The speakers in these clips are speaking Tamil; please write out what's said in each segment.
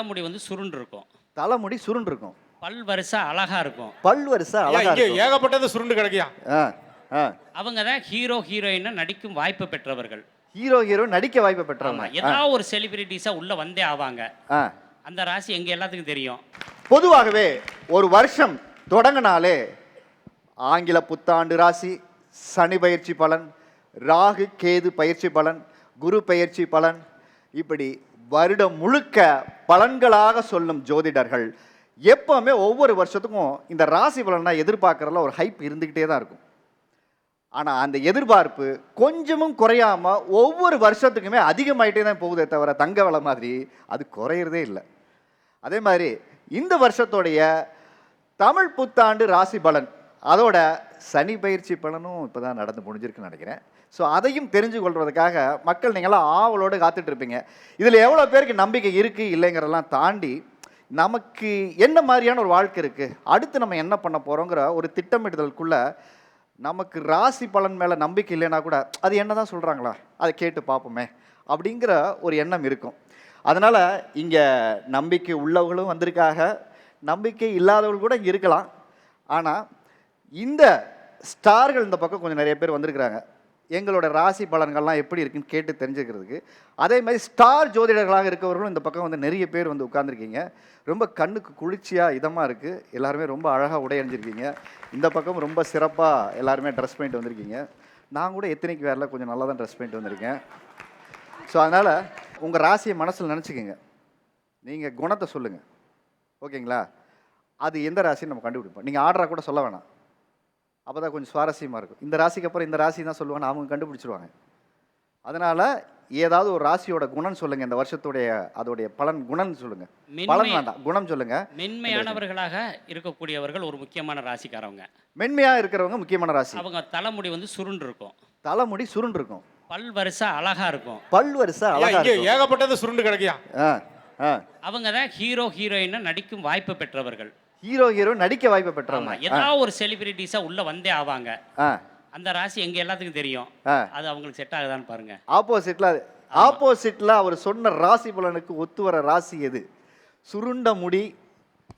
தலைமுடி வந்து சுருண்டு இருக்கும் தலைமுடி சுருண்டு இருக்கும் பல் வரிசை அழகா இருக்கும். பல் வரிசை அழகா இங்க இருக்கும். ஏகப்பட்டது சுருண்டு கிடக்கியா? ஆ ஆ. அவங்க தான் ஹீரோ ஹீரோயினா நடிக்கும் வாய்ப்பு பெற்றவர்கள். ஹீரோ ஹீரோ நடிக்க வாய்ப்பு ஆமா பெற்றவங்க ஆ, ஏதாவது ஒரு செலிபிரிட்டிஸா உள்ள வந்தே ஆவாங்க. ஆ. அந்த ராசி எங்க எல்லாத்துக்கும் தெரியும். பொதுவாகவே ஒரு வருஷம் தொடங்கினாலே ஆங்கில புத்தாண்டு ராசி சனி பயிற்சி பலன் ராகு கேது பயிற்சி பலன் குரு பயிற்சி பலன் இப்படி வருடம் முழுக்க பலன்களாக சொல்லும் ஜோதிடர்கள். எப்பவுமே ஒவ்வொரு வருஷத்துக்கும் இந்த ராசி பலனை எதிர்பார்க்குறதுல ஒரு ஹைப் இருந்துக்கிட்டே தான் இருக்கும். ஆனால் அந்த எதிர்பார்ப்பு கொஞ்சமும் குறையாமல் ஒவ்வொரு வருஷத்துக்குமே அதிகமாகிட்டே தான் போகுதே தவிர தங்க விலை மாதிரி அது குறையிறதே இல்லை. அதே மாதிரி இந்த வருஷத்தோடைய தமிழ் புத்தாண்டு ராசி பலன் அதோட சனி பயிற்சி பலனும் இப்போ தான் நடந்து முடிஞ்சிருக்குன்னு நினைக்கிறேன். ஸோ அதையும் தெரிஞ்சு கொள்வதற்காக மக்கள் நீங்களாம் ஆவலோடு காத்துட்டு இருப்பீங்க. இதில் எவ்வளோ பேருக்கு நம்பிக்கை இருக்குது இல்லைங்கிறதெல்லாம் தாண்டி நமக்கு என்ன மாதிரியான ஒரு வாழ்க்கை இருக்குது அடுத்து நம்ம என்ன பண்ண போகிறோங்கிற ஒரு திட்டமிடுதலுக்குள்ளே நமக்கு ராசி பலன் மேலே நம்பிக்கை இல்லைன்னா கூட அது என்ன தான் சொல்கிறாங்களா அதை கேட்டு பார்ப்போமே அப்படிங்கிற ஒரு எண்ணம் இருக்கும். அதனால் இங்கே நம்பிக்கை உள்ளவர்களும் வந்திருக்காக நம்பிக்கை இல்லாதவர்கள் கூட இங்கே இருக்கலாம். ஆனால் இந்த ஸ்டார்கள் இந்த பக்கம் கொஞ்சம் நிறைய பேர் வந்திருக்கிறாங்க. எங்களோட ராசி பலன்கள்லாம் எப்படி இருக்குன்னு கேட்டு தெரிஞ்சுக்கிறதுக்கு. அதே மாதிரி ஸ்டார் ஜோதிடர்களாக இருக்கவர்களும் இந்த பக்கம் வந்து நிறைய பேர் வந்து உட்காந்துருக்கீங்க ரொம்ப கண்ணுக்கு குளிர்ச்சியாக இதமாக இருக்குது எல்லாருமே ரொம்ப அழகாக உடை அணிஞ்சிருக்கீங்க. இந்த பக்கம் ரொம்ப சிறப்பாக எல்லாருமே ட்ரெஸ் பண்ணிட்டு வந்திருக்கீங்க. நான் கூட எத்தனைக்கு வேறல கொஞ்சம் நல்லா தான் ட்ரெஸ் பண்ணிட்டு வந்திருக்கேன். ஸோ அதனால் உங்கள் ராசியை மனசில் நினச்சிக்கோங்க. நீங்கள் குணத்தை சொல்லுங்கள் ஓகேங்களா? அது எந்த ராசின்னு நம்ம கண்டுபிடிப்போம். நீங்கள் ஆர்டராக கூட சொல்ல வேணாம். அப்போ தான் கொஞ்சம் சுவாரஸ்யமாக இருக்கும். இந்த ராசிக்கு அப்புறம் இந்த ராசி தான் சொல்லுவாங்க அவங்க கண்டுபிடிச்சிருவாங்க. அதனால் ஏதாவது ஒரு ராசியோட குணம் சொல்லுங்கள் இந்த வருஷத்துடைய அதோடைய பலன் குணம் சொல்லுங்கள் பலன் வேண்டாம் குணம் சொல்லுங்கள் மென்மையானவர்களாக இருக்கக்கூடியவர்கள் ஒரு முக்கியமான ராசிக்காரவங்க. மென்மையாக இருக்கிறவங்க முக்கியமான ராசி. அவங்க தலைமுடி வந்து சுருண்டு இருக்கும் தலைமுடி சுருண்டு இருக்கும் பல் வரிசை அழகா இருக்கும். பல் வரிசை அழகா ஏகப்பட்டது சுருண்டு கிடக்கியா? அவங்க தான் ஹீரோ ஹீரோயினா நடிக்கும் வாய்ப்பு பெற்றவர்கள். ஹீரோ ஹீரோ நடிக்க வாய்ப்பு பெற்றவங்க. ஏதாவது ஒரு செலிபிரிட்டிஸா உள்ள வந்தே ஆவாங்க. ஆ. அந்த ராசி எங்க எல்லாத்துக்கும் தெரியும். ஆ. அது அவங்களுக்கு செட் ஆகுதான்னு பாருங்க. ஆப்போசிட்ல ஆப்போசிட்ல அவர் சொன்ன ராசி பலனுக்கு ஒத்து வர ராசி எது? சுருண்ட முடி.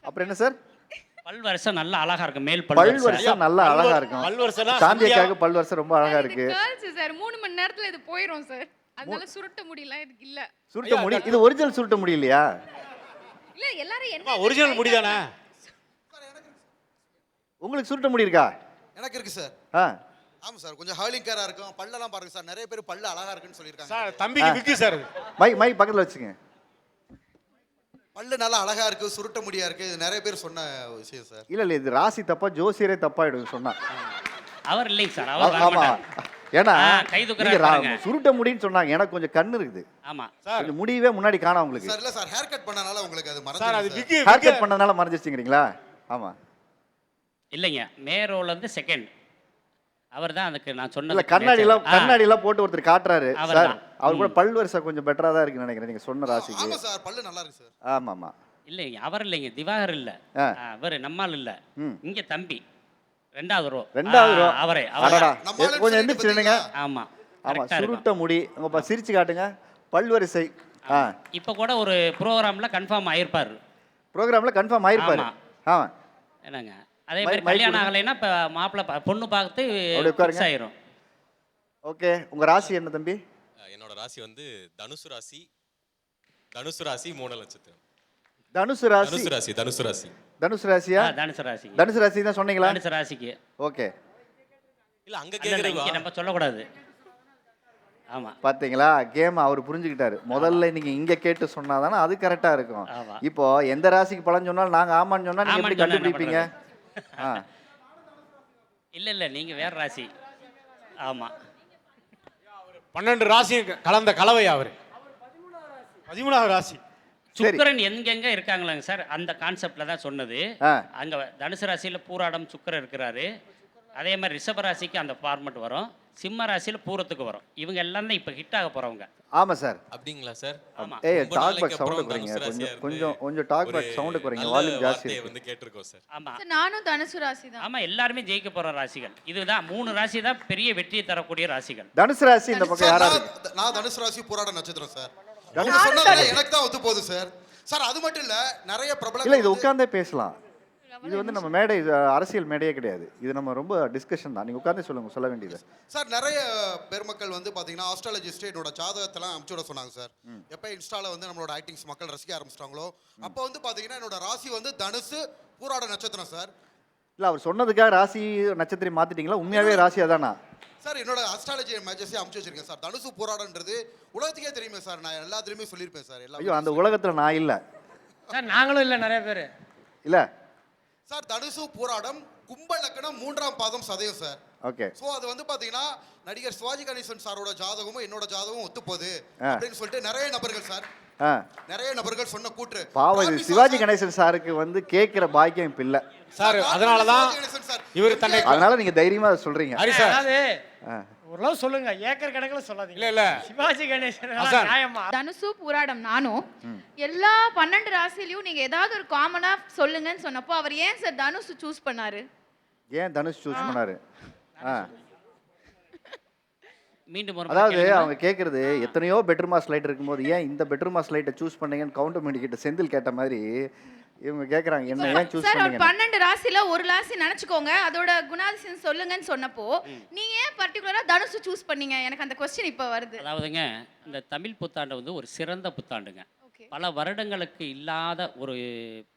அப்புறம் என்ன சார்? பல் வரிசை நல்லா அழகா இருக்கும் மேல் பல் பல் வரிசை வரிசை நல்லா பல் அழகா இருக்கும். பல் வரிசைனா சாந்தியக்காக பல் வரிசை ரொம்ப அழகா இருக்கு. சார் மூணு மணி நேரத்துல இது போயிரும் சார் அதனால சுருட்ட முடியலாம் எனக்கு இல்ல. சுருட்ட முடி இது ஒரிஜினல் சுருட்ட முடி இல்லையா? இல்ல எல்லாரும் என்ன ஒரிஜினல் முடிதானே? உங்களுக்கு சுருட்ட முடி இருக்கா? எனக்கு இருக்கு சார் ஆ. ஆமா சார் கொஞ்சம் ஹர்லிங் கேரா இருக்கும். பல்லெல்லாம் பாருங்க சார் நிறைய பேர் பல்லு அழகா இருக்குன்னு சொல்லியிருக்காங்க. சார் தம்பிக்கு விக்கு சார். மை மை பக்கத்துல வச்சுங்க. பல்லு நல்லா அழகா இருக்கு சுருட்ட முடியா இருக்கு. இது நிறைய பேர் சொன்ன விஷயம் சார் இல்ல இல்ல இது ராசி தப்பா ஜோசியரே தப்பாயிடும் சொன்னா. அவர் இல்லைங்க சார் அவர் வர ஆமா. மாட்டார். ஏன்னா கை. சுருட்ட முடின்னு சொன்னாங்க எனக்கு கொஞ்சம் கண்ணு இருக்குது. ஆமா. சார். முடியவே முன்னாடி காணோம் உங்களுக்கு. சார் இல்ல சார். ஹேர் கட் பண்ணனால உங்களுக்கு அது சார் அது மறந்து ஹேர் கட் ஆமா. இல்லைங்க மேரோல இருந்து செகண்ட் அவர் தான் அதுக்கு நான் இல்ல சொன்னது கண்ணாடி எல்லாம் ஆ, கண்ணாடி எல்லாம் போட்டு ஒருத்தர் காட்டுறாரு. சார் அவர்தான். அவர் கூட பல் வரிசை கொஞ்சம் பெட்டரா தான் இருக்குன்னு நினைக்கிறேன் நீங்க சொன்ன ராசிக்கு. ஆமா சார் பல்லு நல்லா இருக்கு சார். ஆமா ஆமா இல்லைங்க அவர் இல்லைங்க திவாகர் இல்ல. ஆ. அவர் நம்மால் இல்ல. ம். இங்க தம்பி. ரெண்டாவது ரோ. ரெண்டாவது row. அவரே அடடா. அவரே நம்ம எ- ஆளுன்னு கொஞ்சம் சொல்லிட்டு எந்திரிச்சு நின்னுங்க பாத்தீங்களா? ஆமா ஆமா கரெக்டா இருக்கும். சுருட்ட முடி. உங்க பா- சிரிச்சு காட்டுங்க. பல் வரிசை. ஆ. இப்ப கூட ஒரு ப்ரோக்ராம்ல கன்ஃபார்ம் ஆயிருப்பாரு. ப்ரோக்ராம்ல கன்ஃபார்ம் ஆயிருப்பாரு. ஆமா. ஆமா. என்னங்க? அதே மாதிரி கல்யாணம். ஆகலைன்னா இப்ப மாப்பிள்ளை பா- பொண்ணு பார்த்து. ஃபிக்ஸ் ஆயிரும். ஓகே உங்க ராசி என்ன தம்பி? என்னோட ராசி வந்து தனுசு ராசி தனுசு ராசி மூணு நட்சத்திரம் தனுசு ராசி. தனுசு ராசி தனுசு ராசி. தனுசு ராசியா? ஆ, தனுசு ராசிக்கு தனுசு ராசி தான் சொன்னீங்களா? தனுசு ராசிக்கு. ஓகே. இல்ல அங்க கேக்குறது நம்ம சொல்லக்கூடாது. ஆமா. பாத்தீங்களா? கேம் அவர் புரிஞ்சுக்கிட்டாரு. முதல்ல நீங்க இங்க கேட்டு சொன்னாதானே அது கரெக்டா இருக்கும். இப்போ எந்த ராசிக்கு பலன் சொன்னாலும் நாங்க ஆமான்னு சொன்னா நீங்க எப்படி கண்டுபிடிப்பீங்க? இல்ல இல்ல நீங்க வேற ராசி. ஆமா. பன்னெண்டு ராசியும் கலந்த கலவை அவரு? பதிமூணாவது ராசி. சுக்கிரன் எங்கெங்க இருக்காங்களாங்க சார்? அந்த கான்செப்ட்ல தான் சொன்னது. அங்க தனுசு ராசியில பூராடம் சுக்கிரன் இருக்கிறாரு. அதே மாதிரி ரிஷப ராசிக்கு அந்த ஃபார்மெட் வரும். சிம்ம ராசியில பூரத்துக்கு வரும். இவங்க எல்லாம் தான் இப்ப ஹிட் ஆக போறவங்க. ஆமா சார். அப்படிங்களா சார்? ஆமா. ஏய் டாக் பேக் சவுண்ட் குறைங்க. கொஞ்சம் கொஞ்சம் கொஞ்சம் டாக் பேக் சவுண்ட் குறைங்க. வால்யூம் ஜாஸ்தி வந்து கேட்டிருக்கோம் சார். ஆமா. சார் நானும் தனுசு ராசி தான் ஆமா எல்லாருமே ஜெயிக்க போற ராசிகள். இதுதான் மூணு ராசி தான் பெரிய வெற்றியை தரக்கூடிய ராசிகள். தனுசு ராசி இந்த பக்கம் சார், யாரா நான் தனுசு ராசி போராட நட்சத்திரம் சார். எனக்கு தான் ஒத்து போகுது சார். சார் அது மட்டும் இல்ல நிறைய இல்லை பிரபலங்கள் இது உட்காந்தே பேசலாம். இது வந்து நம்ம மேடை இது அரசியல் மேடையே கிடையாது. இது நம்ம ரொம்ப டிஸ்கஷன் தான். நீங்கள் உட்காந்தே சொல்லுங்க சொல்ல வேண்டியது. சார் நிறைய பெருமக்கள் வந்து பாத்தீங்கன்னா ஆஸ்ட்ராலஜிஸ்ட் என்னோட ஜாதகத்தெல்லாம் அமுச்சு விட சொன்னாங்க சார் எப்போ இன்ஸ்டால வந்து நம்மளோட ஆக்டிங்ஸ் மக்கள் ரசிக்க ஆரம்பிச்சிட்டாங்களோ அப்போ வந்து பாத்தீங்கன்னா என்னோட ராசி வந்து தனுசு பூராட நட்சத்திரம் சார் இல்லை அவர் சொன்னதுக்காக ராசி நட்சத்திரம் மாற்றிட்டீங்களா உண்மையாகவே ராசி அதானா சார் என்னோட அஸ்ட்ராலஜி மேஜஸே அமுச்சு வச்சிருக்கேன் சார் தனுசு போராடன்றது உலகத்துக்கே தெரியுமே சார் நான் எல்லாத்துலயுமே சொல்லியிருப்பேன் சார் எல்லா ஐயோ அந்த உலகத்தில் நான் இல்லை. சார் நாங்களும் இல்லை நிறைய பேர். இல்லை. சார் தனுசு போராடம் கும்ப லக்கணம் மூன்றாம் பாதம் சதயம் சார். ஓகே. ஸோ அது வந்து பாத்தீங்கன்னா நடிகர் சிவாஜி கணேசன் சாரோட ஜாதகமும் என்னோட ஜாதகமும் ஒத்துப்போகுது. அப்படின்னு சொல்லிட்டு நிறைய நபர்கள் சார் நிறைய நபர்கள் சொன்ன கூற்று. பாவம் சிவாஜி. கணேசன் சாருக்கு வந்து கேட்குற பாக்கியம் இப்போ இல்லை. சார் அதனால தான் சிவாஜி கணேசன் சார். இவர் தன்னை அதனால நீங்கள் தைரியமாக அதை சார் ஓரளவு சொல்லுங்க. ஏக்கர் கணக்கில் சொல்லாதீங்க. இல்ல இல்ல. சிவாஜி கணேசன். நியாயமா? தனுசு பூராடம் நானும் எல்லா பன்னெண்டு ராசிலையும் நீங்க ஏதாவது ஒரு காமனா சொல்லுங்கன்னு சொன்னப்போ அவர் ஏன் சார் தனுசு சூஸ் பண்ணாரு? ஏன் தனுஷ் சூஸ் பண்ணாரு? மீண்டும் அதாவது. அவங்க கேட்குறது எத்தனையோ பெட்ரூமா ஸ்லைட் இருக்கும்போது ஏன் இந்த பெட்ரூமா ஸ்லைட்டை சூஸ் பண்ணீங்கன்னு கவுண்டர் கிட்ட செந்தில் கேட்ட மாதிரி இவங்க கேட்குறாங்க என்ன ஏன் சூஸ் சார் பண்ணீங்க பன்னெண்டு ராசில ஒரு ராசி நினைச்சுக்கோங்க. அதோட குணாதிசயம் சொல்லுங்கன்னு சொன்னப்போ நீங்க ஏன் பர்டிகுலரா தனுசு சூஸ் பண்ணீங்க. எனக்கு அந்த கொஸ்டின் இப்ப வருது. அதாவதுங்க இந்த தமிழ் புத்தாண்டு வந்து ஒரு சிறந்த புத்தாண்டுங்க. பல வருடங்களுக்கு இல்லாத ஒரு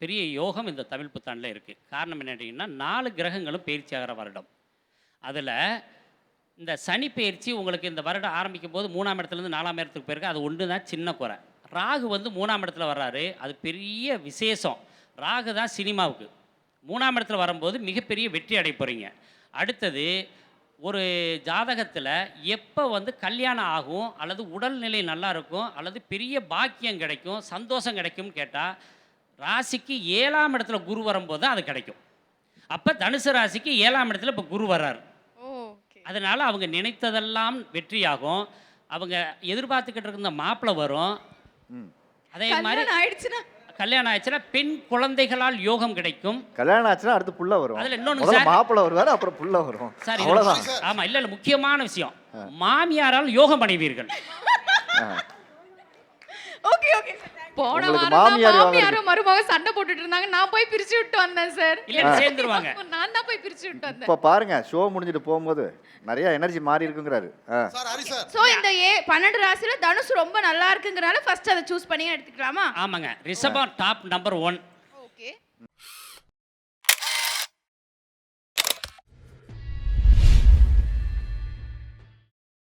பெரிய யோகம் இந்த தமிழ் புத்தாண்டில் இருக்குது காரணம் என்ன கேட்டிங்கன்னா நாலு கிரகங்களும் பயிற்சி ஆகிற வருடம். அதில் இந்த சனி பயிற்சி உங்களுக்கு இந்த வருடம் ஆரம்பிக்கும் போது மூணாம் இடத்துலேருந்து நாலாம் இடத்துக்கு போயிருக்கு. அது ஒன்று தான் சின்ன குறை. ராகு வந்து மூணாம் இடத்துல வர்றாரு. அது பெரிய விசேஷம். ராகு தான் சினிமாவுக்கு. மூணாம் இடத்துல வரும்போது மிகப்பெரிய வெற்றி அடைய போகிறீங்க அடுத்தது ஒரு ஜாதகத்தில் எப்போ வந்து கல்யாணம் ஆகும் அல்லது உடல்நிலை நல்லா இருக்கும் அல்லது பெரிய பாக்கியம் கிடைக்கும் சந்தோஷம் கிடைக்கும்னு கேட்டால் ராசிக்கு ஏழாம் இடத்துல குரு வரும்போது தான் அது கிடைக்கும். அப்போ தனுசு ராசிக்கு ஏழாம் இடத்துல இப்போ குரு வர்றாரு. ஓகே. அதனால் அவங்க நினைத்ததெல்லாம் வெற்றியாகும். அவங்க எதிர்பார்த்துக்கிட்டு இருந்த மாப்பிள்ளை வரும். அதே மாதிரி ஆயிடுச்சுன்னா கல்யாணம் ஆயிடுச்சுன்னா பெண் குழந்தைகளால் யோகம் கிடைக்கும். கல்யாணம் ஆச்சுன்னா அடுத்து புள்ள வரும் அதுல இன்னொன்னு. மாப்பிள்ளை வருவாரு அப்புறம் புள்ள வரும் சார் அவ்வளவுதான். ஆமா இல்ல இல்ல முக்கியமான விஷயம். மாமியாரால் யோகம் அடைவீர்கள். Okay okay. போன வாரம். மாமியாரும் மருமக சண்டை போட்டுட்டு இருந்தாங்க. நான் போய் பிரிச்சு விட்டு வந்தேன் சார். இல்ல சேர்ந்துருவாங்க. நான் தான் போய் பிரிச்சு விட்டு வந்தேன். இப்போ பாருங்க ஷோ முடிஞ்சிட்டு போகும்போது நிறைய எனர்ஜி மாறி இருக்குங்கிறாரு. ஆ. Sir Hari sir. சோ இந்த ஏ பன்னெண்டு ராசியில தனுசு ரொம்ப நல்லா இருக்குங்கறனால ஃபர்ஸ்ட் அதை சூஸ் பண்ணி எடுத்துக்கலாமா? ஆமாங்க. ரிஷபம் டாப் நம்பர் ஒன்